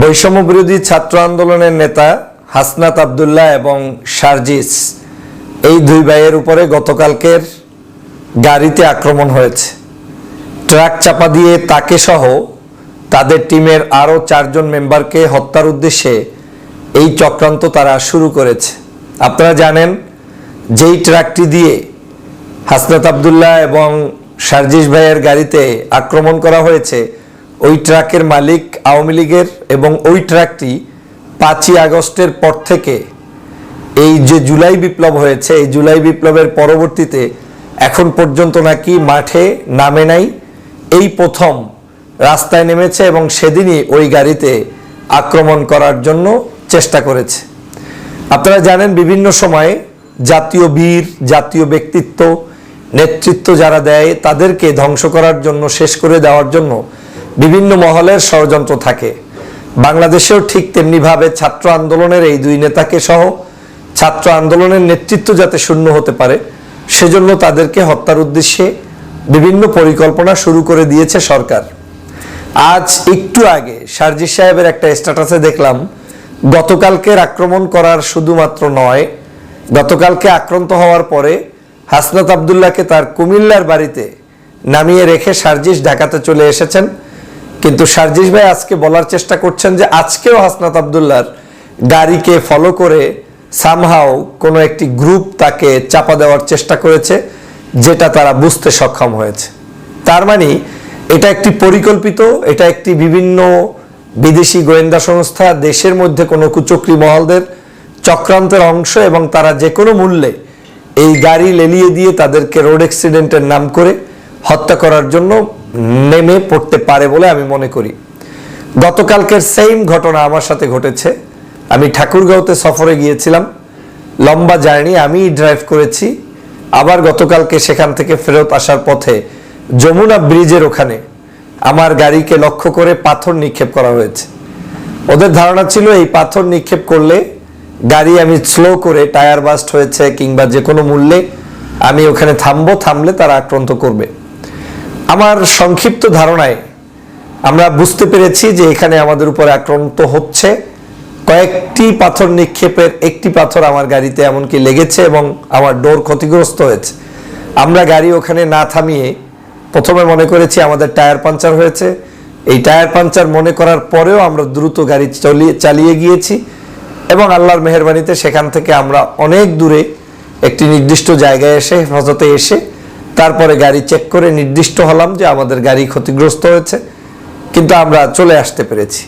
বৈষম্য বিরোধী ছাত্র আন্দোলনের নেতা হাসনাত আবদুল্লাহ এবং শারজিস এই দুই ভাইয়ের উপরে গতকালকের গাড়িতে আক্রমণ হয়েছে। ট্রাক চাপা দিয়ে তাকে সহ তাদের টিমের আরও চারজন মেম্বারকে হত্যার উদ্দেশ্যে এই চক্রান্ত তারা শুরু করেছে। আপনারা জানেন, যেই ট্রাকটি দিয়ে হাসনাত আবদুল্লাহ এবং সার্জিস ভাইয়ের গাড়িতে আক্রমণ করা হয়েছে ওই ট্রাকের মালিক আওয়ামী লীগের এবং ওই ট্রাকটি পাঁচই আগস্টের পর থেকে এই যে জুলাই বিপ্লব হয়েছে, এই জুলাই বিপ্লবের পরবর্তীতে এখন পর্যন্ত নাকি মাঠে নামে নাই। এই প্রথম রাস্তায় নেমেছে এবং সেদিনই ওই গাড়িতে আক্রমণ করার জন্য চেষ্টা করেছে। আপনারা জানেন বিভিন্ন সময়ে জাতীয় বীর, জাতীয় ব্যক্তিত্ব, নেতৃত্ব যারা দেয় তাদেরকে ধ্বংস করার জন্য, শেষ করে দেওয়ার জন্য বিভিন্ন মহলের ষড়যন্ত্র থাকে। বাংলাদেশেও ঠিক তেমনিভাবে ছাত্র আন্দোলনের এই দুই নেতাকে সহ ছাত্র আন্দোলনের নেতৃত্ব যাতে শূন্য হতে পারে, সেজন্য তাদেরকে হত্যার উদ্দেশ্যে বিভিন্ন পরিকল্পনা শুরু করে দিয়েছে সরকার। আজ একটু আগে সার্জিস সাহেবের একটা স্ট্যাটাসে দেখলাম, গতকালকের আক্রমণ করার শুধুমাত্র নয়, গতকালকে আক্রান্ত হওয়ার পরে হাসনাত আবদুল্লাহকে তার কুমিল্লার বাড়িতে নামিয়ে রেখে সার্জিস ঢাকাতে চলে এসেছেন। কিন্তু সার্জিস ভাই আজকে বলার চেষ্টা করছেন যে আজকেও হাসনাত আবদুল্লাহর গাড়িকে ফলো করে সামহাও কোনো একটি গ্রুপ তাকে চাপা দেওয়ার চেষ্টা করেছে, যেটা তারা বুঝতে সক্ষম হয়েছে। তার মানে এটা একটি পরিকল্পিত, এটা একটি বিভিন্ন বিদেশি গোয়েন্দা সংস্থা, দেশের মধ্যে কোনো কুচক্রি মহলদের চক্রান্তের অংশ এবং তারা যে কোনো মূল্যে এই গাড়ি লেলিয়ে দিয়ে তাদেরকে রোড অ্যাক্সিডেন্টের নাম করে হত্যা করার জন্য নেমে পড়তে পারে বলে আমি মনে করি। গতকালকের সেম ঘটনা আমার সাথে ঘটেছে। আমি ঠাকুরগাঁওতে সফরে গিয়েছিলাম। লম্বা জার্নি আমি ড্রাইভ করেছি। আবার গতকালকে সেখান থেকে ফেরত আসার পথে যমুনা ব্রিজের ওখানে আমার গাড়িকে লক্ষ্য করে পাথর নিক্ষেপ করা হয়েছে। ওদের ধারণা ছিল এই পাথর নিক্ষেপ করলে গাড়ি আমি স্লো করে টায়ার বাস্ট হয়েছে কিংবা যে কোনো মূল্যে আমি ওখানে থামবো, থামলে তারা আক্রান্ত করবে। আমার সংক্ষিপ্ত ধারণায় আমরা বুঝতে পেরেছি যে এখানে আমাদের উপর আক্রান্ত হচ্ছে কয়েকটি পাথর নিক্ষেপের একটি পাথর আমার গাড়িতে এমনকি লেগেছে এবং আমার ডোর ক্ষতিগ্রস্ত হয়েছে। আমরা গাড়ি ওখানে না থামিয়ে প্রথমে মনে করেছি আমাদের টায়ার পাঞ্চার হয়েছে। এই টায়ার পাঞ্চার মনে করার পরেও আমরা দ্রুত গাড়ি চলিয়ে চালিয়ে গিয়েছি এবং আল্লাহর মেহরবানিতে সেখান থেকে আমরা অনেক দূরে একটি নির্দিষ্ট জায়গায় এসে হেফাজতে এসে তারপরে গাড়ি চেক করে নির্দিষ্ট হলাম যে আমাদের গাড়ি ক্ষতিগ্রস্ত হয়েছে, কিন্তু আমরা চলে আসতে পেরেছি।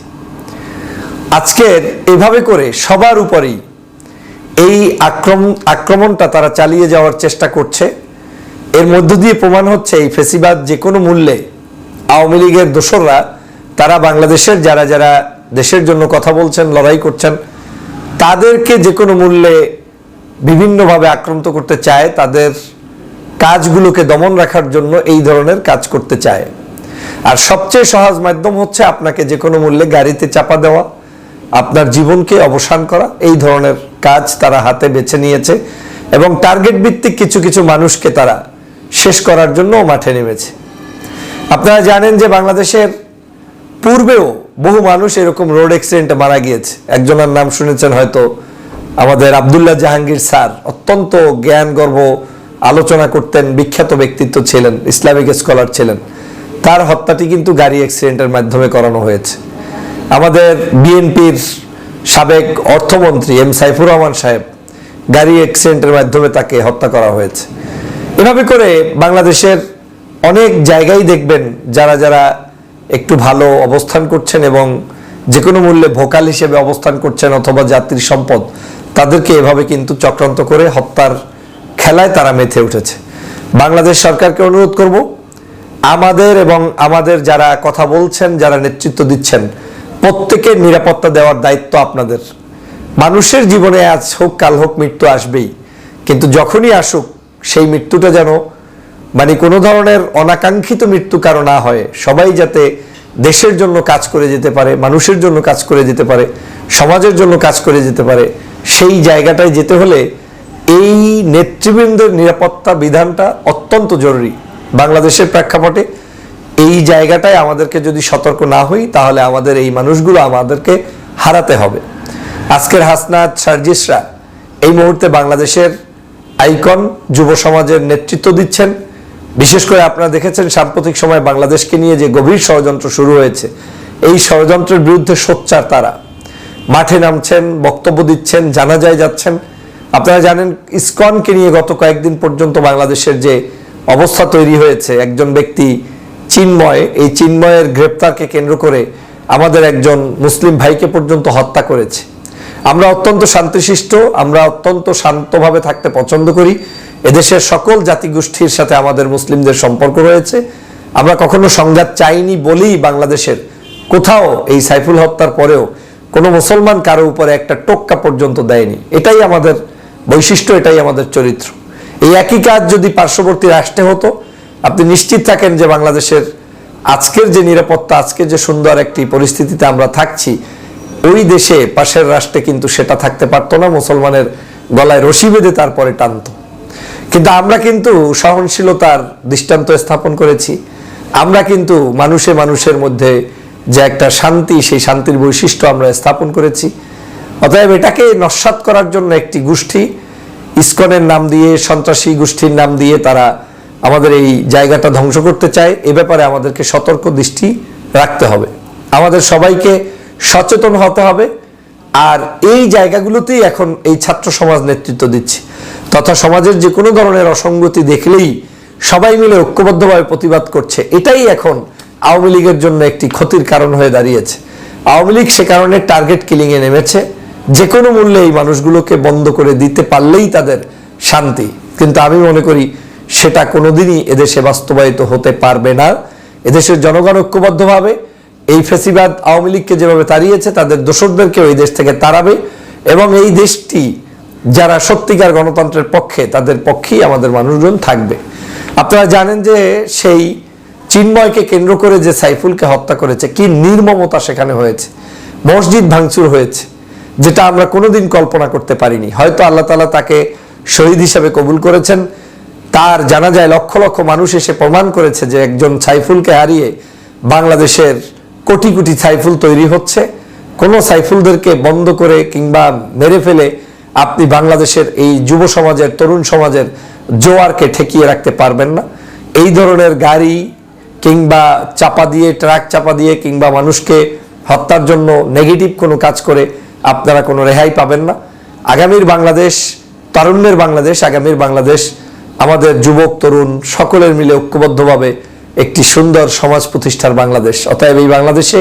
আজকের এভাবে করে সবার উপরেই এই আক্রমণ আক্রমণটা তারা চালিয়ে যাওয়ার চেষ্টা করছে। এর মধ্য দিয়ে প্রমাণ হচ্ছে এই ফেসিবাদ যে কোনো মূল্যে আওয়ামী লীগের দোসররা, তারা বাংলাদেশের যারা যারা দেশের জন্য কথা বলছেন, লড়াই করছেন, তাদেরকে যে কোনো মূল্যে বিভিন্নভাবে আক্রান্ত করতে চায়, তাদের কাজগুলোকে দমন রাখার জন্য এই ধরনের কাজ করতে চায়। আর সবচেয়ে সহজ মাধ্যম হচ্ছে আপনাকে যে কোনো মূল্যে গাড়িতে চাপা দেওয়া, আপনার জীবনকে অবসান করা, এই ধরনের কাজ তারা হাতে বেছে নিয়েছে এবং টার্গেট ভিত্তিক কিছু কিছু মানুষকে তারা শেষ করার জন্য মাঠে নেমেছে। আপনারা জানেন যে বাংলাদেশের পূর্বেও বহু মানুষ এরকম রোড অ্যাক্সিডেন্টে মারা গিয়েছে। একজনের নাম শুনেছেন হয়তো আমাদের আবদুল্লাহ জাহাঙ্গীর স্যার। অত্যন্ত জ্ঞান গর্ব আলোচনা করতেন, বিখ্যাত ব্যক্তিত্ব ছিলেন, ইসলামিক স্কলার ছিলেন। তার হত্যাটি কিন্তু গাড়ি অ্যাক্সিডেন্টের মাধ্যমে করানো হয়েছে। আমাদের বিএনপির সাবেক অর্থমন্ত্রী এম সাইফুর রহমান সাহেব গাড়ি অ্যাক্সিডেন্টের মাধ্যমে তাকে হত্যা করা হয়েছে। এভাবে করে বাংলাদেশের অনেক জায়গায় দেখবেন যারা যারা একটু ভালো অবস্থান করছেন এবং যে কোনো মূল্যে ভোকাল হিসেবে অবস্থান করছেন অথবা জাতির সম্পদ, তাদেরকে এভাবে কিন্তু চক্রান্ত করে হত্যার খেলায় তারা মেতে উঠেছে। বাংলাদেশ সরকারকে অনুরোধ করব, আমাদের এবং আমাদের যারা কথা বলছেন, যারা নেতৃত্ব দিচ্ছেন প্রত্যেকের নিরাপত্তা দেওয়ার দায়িত্ব আপনাদের। মানুষের জীবনে আজ হোক, কাল হোক, মৃত্যু আসবেই। কিন্তু যখনই আসুক, সেই মৃত্যুটা যেন মানে কোনো ধরনের অনাকাঙ্ক্ষিত মৃত্যু কারও না হয়। সবাই যাতে দেশের জন্য কাজ করে যেতে পারে, মানুষের জন্য কাজ করে যেতে পারে, সমাজের জন্য কাজ করে যেতে পারে, সেই জায়গাটায় যেতে হলে এই নেতৃবৃন্দের নিরাপত্তা বিধানটা অত্যন্ত জরুরি বাংলাদেশের প্রেক্ষাপটে। এই জায়গাটায় আমাদেরকে যদি সতর্ক না হই, তাহলে আমাদের এই মানুষগুলো আমাদেরকে হারাতে হবে। আজকের হাসনাত সার্জিসরা এই মুহূর্তে বাংলাদেশের আইকন যুব সমাজের নেতৃত্ব দিচ্ছেন। বিশেষ করে আপনারা দেখেছেন সাম্প্রতিক সময় বাংলাদেশকে নিয়ে যে গভীর ষড়যন্ত্র শুরু হয়েছে, এই ষড়যন্ত্রের বিরুদ্ধে সোচ্চার তারা। মাঠে নামছেন, বক্তব্য দিচ্ছেন জানাজায় যাচ্ছেন। আপনারা জানেন, ইসকনকে নিয়ে গত কয়েকদিন পর্যন্ত বাংলাদেশের যে অবস্থা তৈরি হয়েছে, একজন ব্যক্তি চিন্ময়, এই চিন্ময়ের গ্রেপ্তারকে কেন্দ্র করে আমাদের একজন মুসলিম ভাইকে পর্যন্ত হত্যা করেছে। আমরা অত্যন্ত শান্তিশিষ্ট, আমরা অত্যন্ত শান্তভাবে থাকতে পছন্দ করি। এদেশের সকল জাতিগোষ্ঠীর সাথে আমাদের মুসলিমদের সম্পর্ক রয়েছে। আমরা কখনো সংঘাত চাইনি বলেই বাংলাদেশের কোথাও এই সাইফুল হত্যার পরেও কোনো মুসলমান কারও উপরে একটা টোক্কা পর্যন্ত দেয়নি। এটাই আমাদের বৈশিষ্ট্য এটাই আমাদের চরিত্র। এই একই কাজ যদি পার্শ্ববর্তী রাষ্ট্রে হতো, আপনি নিশ্চিত থাকেন যে বাংলাদেশের আজকের যে নিরাপত্তা, আজকের যে সুন্দর একটি পরিস্থিতিতে আমরা থাকছি, ওই দেশে পাশের রাষ্ট্রে কিন্তু সেটা থাকতে পারতো না, মুসলমানের গলায় রশি বেঁধে তারপরে টানতো। কিন্তু আমরা কিন্তু সহনশীলতার দৃষ্টান্ত স্থাপন করেছি। আমরা কিন্তু মানুষে মানুষের মধ্যে যে একটা শান্তি, সেই শান্তির বৈশিষ্ট্য আমরা স্থাপন করেছি। অতএব এটাকে নস্বাত করার জন্য একটি গোষ্ঠী, ইস্কনের নাম দিয়ে, সন্ত্রাসী গোষ্ঠীর নাম দিয়ে তারা আমাদের এই জায়গাটা ধ্বংস করতে চায়। এ ব্যাপারে আমাদেরকে সতর্ক দৃষ্টি রাখতে হবে। আমাদের সবাইকে সচেতন হতে হবে। আর এই জায়গাগুলোতেই এখন এই ছাত্র সমাজ নেতৃত্ব দিচ্ছে। তথা সমাজের যে কোনো ধরনের অসঙ্গতি দেখলেই সবাই মিলে ঐক্যবদ্ধভাবে প্রতিবাদ করছে। এটাই এখন আওয়ামী লীগের জন্য একটি ক্ষতির কারণ হয়ে দাঁড়িয়েছে। আওয়ামী লীগ সে কারণে টার্গেট কিলিংয়ে নেমেছে। যে কোনো মূল্যে এই মানুষগুলোকে বন্ধ করে দিতে পারলেই তাদের শান্তি। কিন্তু আমি মনে করি সেটা কোনোদিনই এদেশে বাস্তবায়িত হতে পারবে না। এদেশের জনগণ ঐক্যবদ্ধভাবে এই ফেসিবাদ আওয়ামী লীগকে যেভাবে তাড়িয়েছে, তাদের দোসরদেরকেও এই দেশ থেকে তাড়াবে এবং এই দেশটি যারা সত্যিকার গণতন্ত্রের পক্ষে, তাদের পক্ষেই আমাদের মানুষজন থাকবে। আপনারা জানেন যে সেই চিন্ময়কে কেন্দ্র করে যে সাইফুলকে হত্যা করেছে, কি নির্মমতা সেখানে হয়েছে। মসজিদ ভাঙচুর হয়েছে। যেটা আমরা কোনোদিন কল্পনা করতে পারিনি। হয়তো আল্লাহ তালা তাকে শহীদ হিসাবে কবুল করেছেন। তার জানা যায় লক্ষ লক্ষ মানুষ এসে প্রমাণ করেছে যে একজন সাইফুলকে হারিয়ে বাংলাদেশের কোটি কোটি সাইফুল তৈরি হচ্ছে। কোনো সাইফুলদেরকে বন্ধ করে কিংবা মেরে ফেলে আপনি বাংলাদেশের এই যুব সমাজের, তরুণ সমাজের জোয়ারকে ঠেকিয়ে রাখতে পারবেন না। এই ধরনের গাড়ি কিংবা চাপা দিয়ে, ট্রাক চাপা দিয়ে কিংবা মানুষকে হত্যার জন্য নেগেটিভ কোনো কাজ করে আপনারা কোনো রেহাই পাবেন না। আগামীর বাংলাদেশ, তারুণ্যের বাংলাদেশ, আগামীর বাংলাদেশ আমাদের যুবক, তরুণ সকলের মিলে ঐক্যবদ্ধভাবে একটি সুন্দর সমাজ প্রতিষ্ঠার বাংলাদেশ। অতএব এই বাংলাদেশে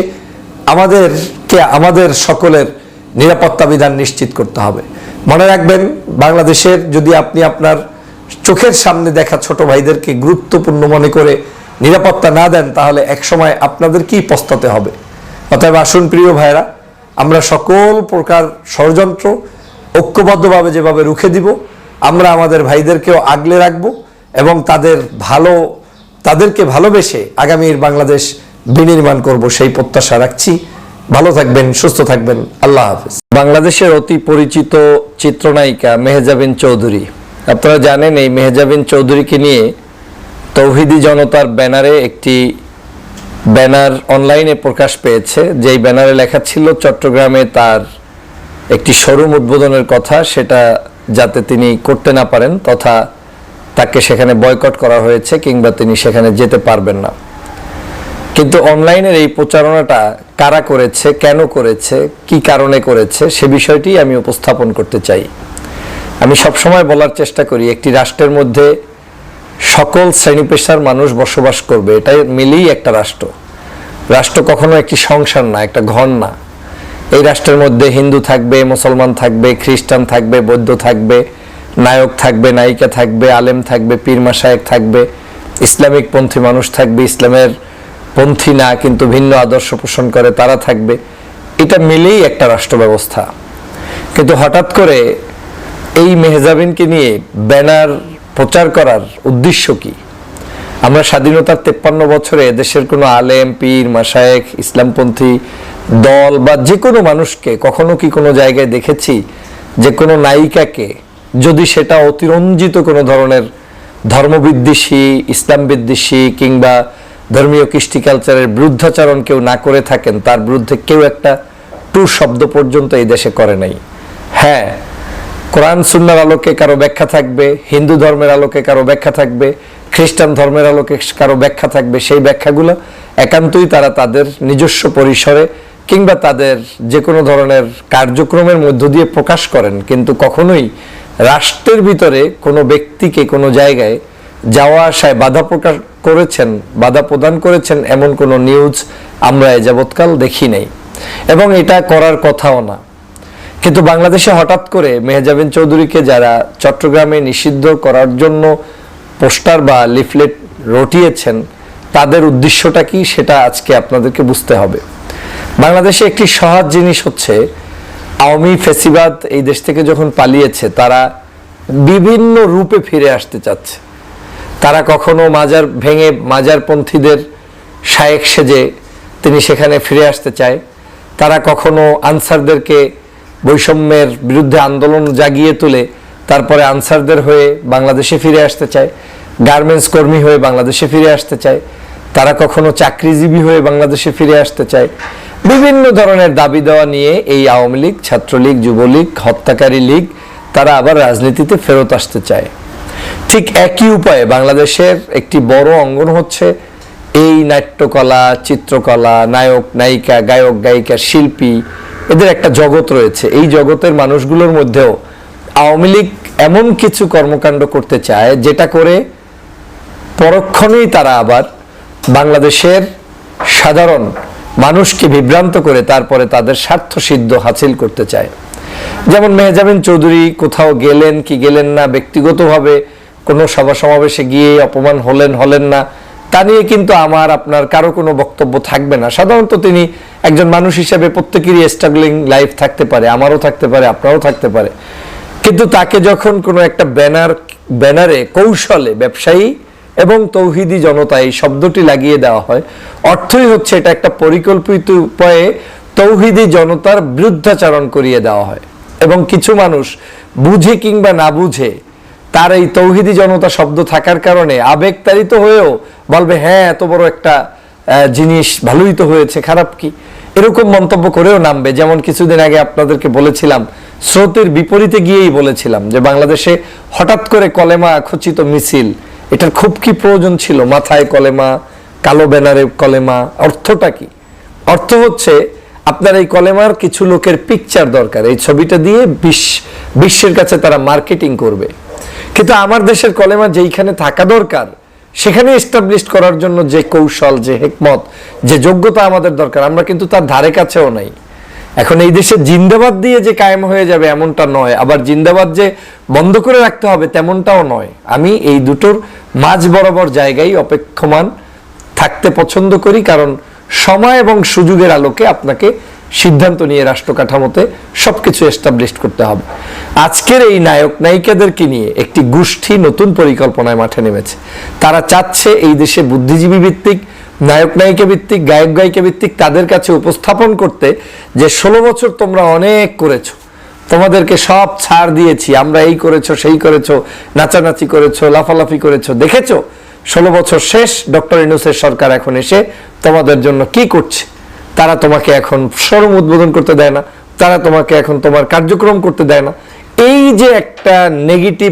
আমাদেরকে, আমাদের সকলের নিরাপত্তা বিধান নিশ্চিত করতে হবে। মনে রাখবেন, বাংলাদেশের যদি আপনি আপনার চোখের সামনে দেখা ছোট ভাইদেরকে গুরুত্বপূর্ণ মনে করে নিরাপত্তা না দেন, তাহলে একসময় আপনাদেরকেই পস্তাতে হবে। অতএব আসুন প্রিয় ভাইরা আমরা সকল প্রকার ষড়যন্ত্র ঐক্যবদ্ধভাবে যেভাবে রুখে দিব, আমরা আমাদের ভাইদেরকেও আগলে রাখব এবং তাদের ভালো, তাদেরকে ভালোবেসে আগামীর বাংলাদেশ বিনির্মাণ করব সেই প্রত্যাশা রাখছি। ভালো থাকবেন, সুস্থ থাকবেন। আল্লাহ হাফিজ। বাংলাদেশের অতি পরিচিত চিত্রনায়িকা মেহজাবিন চৌধুরী। আপনারা জানেন এই মেহজাবিন চৌধুরীকে নিয়ে তৌহিদি জনতার ব্যানারে একটি ব্যানার অনলাইনে প্রকাশ পেয়েছে। যেই ব্যানারে লেখা ছিল চট্টগ্রামে তার একটি শোরুম উদ্বোধনের কথা, সেটা যাতে তিনি করতে না পারেন তথা তাকে সেখানে বয়কট করা হয়েছে কিংবা তিনি সেখানে যেতে পারবেন না। কিন্তু অনলাইনের এই প্রচারণাটা কারা করেছে, কেন করেছে, কি কারণে করেছে, সে বিষয়টি আমি উপস্থাপন করতে চাই। আমি সবসময় বলার চেষ্টা করি, একটি রাষ্ট্রের মধ্যে সকল শ্রেণি পেশার মানুষ বসবাস করবে, এটাই মিলেই একটা রাষ্ট্র। রাষ্ট্র কখনো একটি সংসার না, একটা ঘর না। এই রাষ্ট্রের মধ্যে হিন্দু থাকবে, মুসলমান থাকবে, খ্রিস্টান থাকবে, বৌদ্ধ থাকবে, নায়ক থাকবে, নায়িকা থাকবে, আলেম থাকবে, পীর মাসায়েক থাকবে, ইসলামিক পন্থী মানুষ থাকবে, ইসলামের পন্থী না, কিন্তু ভিন্ন আদর্শ পোষণ করে তারা থাকবে। এটা মিলেই একটা রাষ্ট্র ব্যবস্থা কিন্তু হঠাৎ করে এই মেহজাবিনকে নিয়ে ব্যানার প্রচার করার উদ্দেশ্য কি? আমরা স্বাধীনতার তেপ্পান্ন বছরে দেশের কোনো আলেম, পীর মাসায়েক ইসলামপন্থী দল বা যে কোনো মানুষকে কখনো কি কোনো জায়গায় দেখেছি যে কোনো নায়িকাকে যদি সেটা অতিরঞ্জিত কোনো ধরনের ধর্মবিদ্বেষী ইসলাম বিদ্বেষী কিংবা ধর্মীয় কৃষ্টি কালচারের বিরুদ্ধাচরণ কেউ না করে থাকেন, তার বিরুদ্ধে কেউ একটা টু শব্দ পর্যন্ত এই দেশে করে নাই। হ্যাঁ কোরআন সুন্নার আলোকে কারও ব্যাখ্যা থাকবে, হিন্দু ধর্মের আলোকে কারও ব্যাখ্যা থাকবে, খ্রিস্টান ধর্মের আলোকে কারও ব্যাখ্যা থাকবে, সেই ব্যাখ্যাগুলো একান্তই তারা তাদের নিজস্ব পরিসরে কিংবা তাদের যে কোনো ধরনের কার্যক্রমের মধ্য দিয়ে প্রকাশ করেন। কিন্তু কখনোই রাষ্ট্রের ভিতরে কোনো ব্যক্তিকে কোনো জায়গায় যাওয়া আসায় বাধা প্রকাশ করেছেন, বাধা প্রদান করেছেন এমন কোনো নিউজ আমরা এ যাবৎকাল দেখি নাই। এবং এটা করার কথাও না। কিন্তু বাংলাদেশে হঠাৎ করে মেহজাবিন চৌধুরীকে যারা চট্টগ্রামে নিষিদ্ধ করার জন্য পোস্টার বা লিফলেট রটিয়েছেন, তাদের উদ্দেশ্যটা কি সেটা আজকে আপনাদেরকে বুঝতে হবে। বাংলাদেশে একটি সহজ জিনিস হচ্ছে, আওয়ামী ফেসিবাদ এই দেশ থেকে যখন পালিয়েছে, তারা বিভিন্ন রূপে ফিরে আসতে চাচ্ছে। তারা কখনো মাজার ভেঙে মাজারপন্থীদের শায়েক সেজে তিনি সেখানে ফিরে আসতে চায়। তারা কখনো আনসারদেরকে বৈষম্যের বিরুদ্ধে আন্দোলন জাগিয়ে তুলে তারপরে আনসারদের হয়ে বাংলাদেশে ফিরে আসতে চায়, গার্মেন্টস কর্মী হয়ে বাংলাদেশে ফিরে আসতে চায়, তারা কখনো চাকরিজীবী হয়ে বাংলাদেশে ফিরে আসতে চায়। বিভিন্ন ধরনের দাবি দেওয়া নিয়ে এই আওয়ামী লীগ, ছাত্রলীগ, যুবলীগ, হত্যাকারী লীগ, তারা আবার রাজনীতিতে ফেরত আসতে চায়। ঠিক একই উপায়ে বাংলাদেশের একটি বড় অঙ্গন হচ্ছে এই নাট্যকলা, চিত্রকলা, নায়ক, নায়িকা, গায়ক গায়িকা শিল্পী এদের একটা জগৎ রয়েছে। এই জগতের মানুষগুলোর মধ্যেও আওয়ামী লীগ এমন কিছু কর্মকাণ্ড করতে চায়, যেটা করে পরক্ষণেই তারা আবার বাংলাদেশের সাধারণ মানুষকে বিভ্রান্ত করে তারপরে তাদের স্বার্থ সিদ্ধ হাসিল করতে চায়। যেমন মেহজাবিন চৌধুরী কোথাও গেলেন কি গেলেন না, ব্যক্তিগতভাবে কোনো সভা সমাবেশে গিয়ে অপমান হলেন হলেন না তা নিয়ে কিন্তু আমার, আপনার কারও কোনো বক্তব্য থাকবে না। সাধারণত তিনি একজন মানুষ হিসেবে প্রত্যেকেরই স্ট্রাগলিং লাইফ থাকতে পারে, আমারও থাকতে পারে, আপনারও থাকতে পারে। কিন্তু তাকে যখন কোনো একটা ব্যানার ব্যানারে কৌশলে ব্যবসায়ী এবং তৌহিদি জনতা এই শব্দটি লাগিয়ে দেওয়া হয়, অর্থই হচ্ছে এটা একটা পরিকল্পিত উপায়ে তৌহিদি জনতার বিরুদ্ধাচরণ করিয়ে দেওয়া হয়। এবং কিছু মানুষ বুঝে কিংবা না বুঝে তার এই তৌহিদি জনতা শব্দ থাকার কারণে আবেগতাড়িত হয়েও বলবে হ্যাঁ এত বড় একটা জিনিস ভালোই তো হয়েছে, খারাপ কি? এরকম মন্তব্য করেও নামবে। যেমন কিছুদিন আগে আপনাদেরকে বলেছিলাম, স্রোতের বিপরীতে গিয়েই বলেছিলাম যে বাংলাদেশে হঠাৎ করে কলেমা খচিত মিছিল, এটার খুব কি প্রয়োজন ছিল? মাথায় কলেমা, কালো ব্যানারে কলেমা, অর্থটা কি? অর্থ হচ্ছে, আপনার এই কলেমার কিছু লোকের পিকচার দরকার। এই ছবিটা দিয়ে বিশ্ব বিশ্বের কাছে তারা মার্কেটিং করবে। কিন্তু আমার দেশের কলেমা যেইখানে থাকা দরকার, সেখানে এস্টাবলিশ করার জন্য যে কৌশল, যে হেকমত, যে যোগ্যতা আমাদের দরকার, আমরা কিন্তু তার ধারে কাছেও নাই। এখন এই দেশে জিন্দাবাদ দিয়ে যে কায়েম হয়ে যাবে এমনটা নয়, আবার জিন্দাবাদ যে বন্ধ করে রাখতে হবে তেমনটাও নয়। আমি এই দুটোর মাঝ বরাবর জায়গায় অপেক্ষমান থাকতে পছন্দ করি, কারণ সময় এবং সুযোগের আলোকে আপনাকে সিদ্ধান্ত নিয়ে রাষ্ট্র কাঠামোতে সবকিছু এস্টাবলিশ করতে হবে। আজকের এই নায়ক নায়িকাদেরকে নিয়ে একটি গোষ্ঠী নতুন পরিকল্পনায় মাঠে নেমেছে। তারা চাচ্ছে এই দেশে বুদ্ধিজীবী ভিত্তিক, নায়ক নায়িকা ভিত্তিক, গায়ক গায়িকা ভিত্তিক তাদের কাছে উপস্থাপন করতে যে ষোলো বছর তোমরা অনেক করেছ, তোমাদেরকে সব ছাড় দিয়েছি, আমরা এই করেছ, সেই করেছ, নাচানাচি করেছ, লাফালাফি করেছ, দেখেছ? ষোলো বছর শেষ, ডক্টর ইনুসের সরকার এখন এসে তোমাদের জন্য কি করছে? তারা তোমাকে এখন শোরুম উদ্বোধন করতে দেয় না, তারা তোমাকে এখন তোমার কার্যক্রম করতে দেয় না। এই যে একটা নেগেটিভ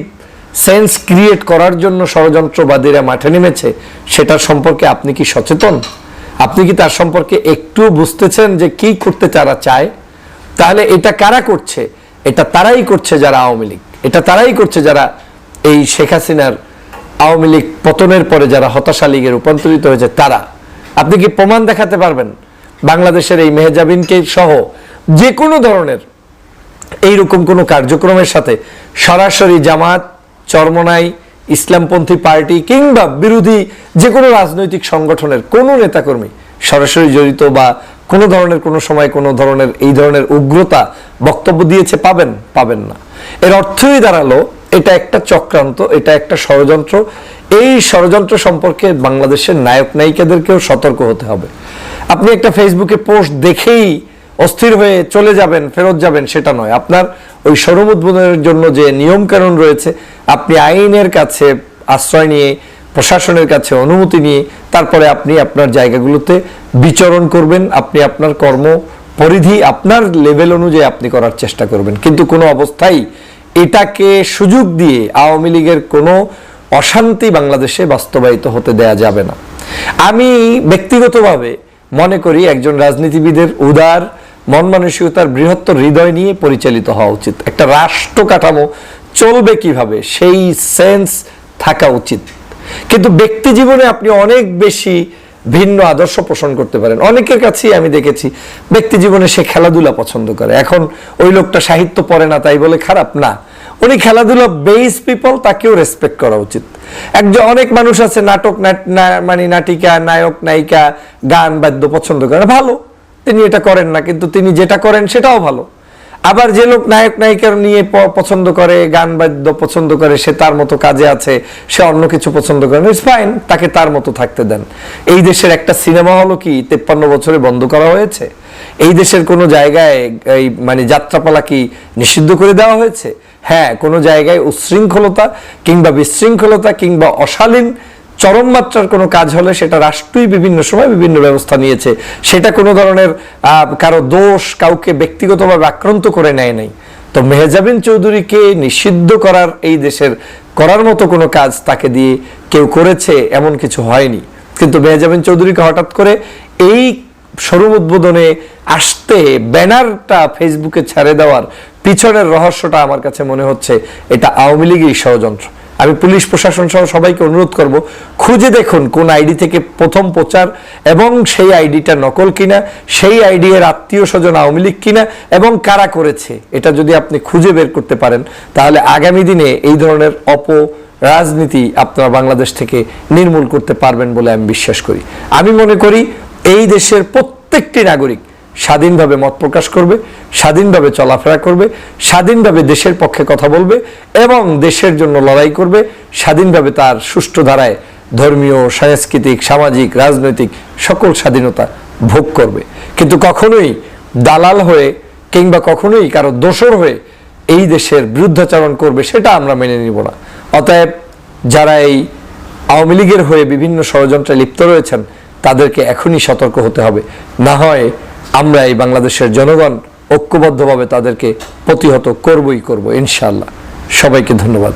সেন্স ক্রিয়েট করার জন্য ষড়যন্ত্রবাদীরা মাঠে নেমেছে, সেটা সম্পর্কে আপনি কি সচেতন? আপনি কি তার সম্পর্কে একটু বুঝতেছেন যে কি করতে তারা চায়? তাহলে এটা কারা করছে? এটা তারাই করছে যারা আওয়ামী লীগ। এটা তারাই করছে যারা এই শেখ হাসিনার আওয়ামী লীগ পতনের পরে যারা হতাশা লীগে রূপান্তরিত হয়েছে, তারা। আপনি কি প্রমাণ দেখাতে পারবেন? বাংলাদেশের এই মেহজাবিনকে সহ যে কোনো ধরনের এইরকম কোনো কার্যক্রমের সাথে সরাসরি জামাত চরমনাই, ইসলামপন্থী পার্টি কিংবা বিরোধী যে কোনো রাজনৈতিক সংগঠনের কোনো নেতাকর্মী সরাসরি জড়িত বা কোনো ধরনের কোনো সময় কোনো ধরনের এই ধরনের উগ্রতা বক্তব্য দিয়েছে পাবেন পাবেন না। এর অর্থই দাঁড়াল, এটা একটা চক্রান্ত, এটা একটা ষড়যন্ত্র। এই ষড়যন্ত্র সম্পর্কে বাংলাদেশের নায়ক নায়িকাদেরকেও সতর্ক হতে হবে। আপনি একটা ফেসবুকে পোস্ট দেখেই অস্থির হয়ে চলে যাবেন, ফেরত যাবেন, সেটা নয়। আপনার ওই শোরুম উদ্বোধনের জন্য যে নিয়ম কানুন রয়েছে, আপনি আইনের কাছে আশ্রয় নিয়ে, প্রশাসনের কাছে অনুমতি নিয়ে, তারপরে আপনি আপনার জায়গাগুলোতে বিচরণ করবেন, আপনি আপনার কর্ম পরিধি, আপনার লেভেল অনুযায়ী আপনি করার চেষ্টা করবেন। কিন্তু কোনো অবস্থায় এটাকে সুযোগ দিয়ে আওয়ামী লীগের কোনো অশান্তি বাংলাদেশে বাস্তবায়িত হতে দেয়া যাবে না। আমি ব্যক্তিগতভাবে মনে করি একজন রাজনীতিবিদের উদার, মন মানসিকতার বৃহত্তর হৃদয় নিয়ে পরিচালিত হওয়া উচিত। একটা রাষ্ট্র কাঠামো চলবে কীভাবে, সেই সেন্স থাকা উচিত। কিন্তু ব্যক্তি জীবনে আপনি অনেক বেশি ভিন্ন আদর্শ পোষণ করতে পারেন। অনেকের কাছেই আমি দেখেছি, ব্যক্তি জীবনে সে খেলাধুলা পছন্দ করে। এখন ওই লোকটা সাহিত্য পড়ে না, তাই বলে খারাপ? না। উনি খেলাধুলা বেস পিপল তাকেও রেসপেক্ট করা উচিত। একজন অনেক মানুষ আছে, নাটক মানে নাটিকা, নায়ক, নায়িকা, গান, বাদ্য পছন্দ করে। ভালো, তিনি এটা করেন না, কিন্তু তিনি যেটা করেন সেটাও ভালো। আবার যে লোক নায়ক, নায়িকার নিয়ে পছন্দ করে, গান, বাদ্য পছন্দ করে, সে তার মতো কাজে আছে, সে অন্য কিছু পছন্দ করে ইটস ফাইন তাকে তার মতো থাকতে দেন। এই দেশের একটা সিনেমা হলো কি তেপ্পান্ন বছরে বন্ধ করা হয়েছে? এই দেশের কোনো জায়গায় এই মানে যাত্রাপালা কি নিষিদ্ধ করে দেওয়া হয়েছে? হ্যাঁ কোনো জায়গায় উচ্ছৃঙ্খলতা কিংবা বিশৃঙ্খলতা কিংবা অশালীন চরম মাত্রার কোনো কাজ হলে সেটা রাষ্ট্রই বিভিন্ন সময় বিভিন্ন ব্যবস্থা নিয়েছে। সেটা কোনো ধরনের কারও দোষ কাউকে ব্যক্তিগতভাবে আক্রান্ত করে নেয় নাই। তো মেহজাবিন চৌধুরীকে নিষিদ্ধ করার এই দেশের, করার মতো কোনো কাজ তাকে দিয়ে কেউ করেছে, এমন কিছু হয়নি। কিন্তু মেহজাবিন চৌধুরীকে হঠাৎ করে এই শোরুম উদ্বোধনে আসতে ব্যানারটা ফেসবুকে ছেড়ে দেওয়ার পিছনের রহস্যটা আমার কাছে মনে হচ্ছে, এটা আওয়ামী লীগের ষড়যন্ত্র। আমি পুলিশ প্রশাসন সহ সবাইকে অনুরোধ করব, খুঁজে দেখুন কোন আইডি থেকে প্রথম প্রচার এবং সেই আইডিটা নকল কিনা, সেই আইডি এর আত্মীয় স্বজন আওয়ামী লীগ কিনা এবং কারা করেছে, এটা যদি আপনি খুঁজে বের করতে পারেন, তাহলে আগামী দিনে এই ধরনের অপ রাজনীতি আপনারা বাংলাদেশ থেকে নির্মূল করতে পারবেন বলে আমি বিশ্বাস করি। আমি মনে করি এই দেশের প্রত্যেকটি নাগরিক স্বাধীনভাবে মত প্রকাশ করবে, স্বাধীনভাবে চলাফেরা করবে, স্বাধীনভাবে দেশের পক্ষে কথা বলবে এবং দেশের জন্য লড়াই করবে, স্বাধীনভাবে তার সুষ্ঠু ধারায় ধর্মীয়, সাংস্কৃতিক, সামাজিক, রাজনৈতিক সকল স্বাধীনতা ভোগ করবে। কিন্তু কখনোই দালাল হয়ে কিংবা কখনোই কারও দোসর হয়ে এই দেশের বিরুদ্ধাচরণ করবে সেটা আমরা মেনে নিব না। অতএব যারা এই আওয়ামী লীগের হয়ে বিভিন্ন ষড়যন্ত্রে লিপ্ত রয়েছেন তাদেরকে এখনই সতর্ক হতে হবে। না হয় আমরা এই বাংলাদেশের জনগণ ঐক্যবদ্ধভাবে তাদেরকে প্রতিহত করবই করব ইনশাল্লাহ সবাইকে ধন্যবাদ।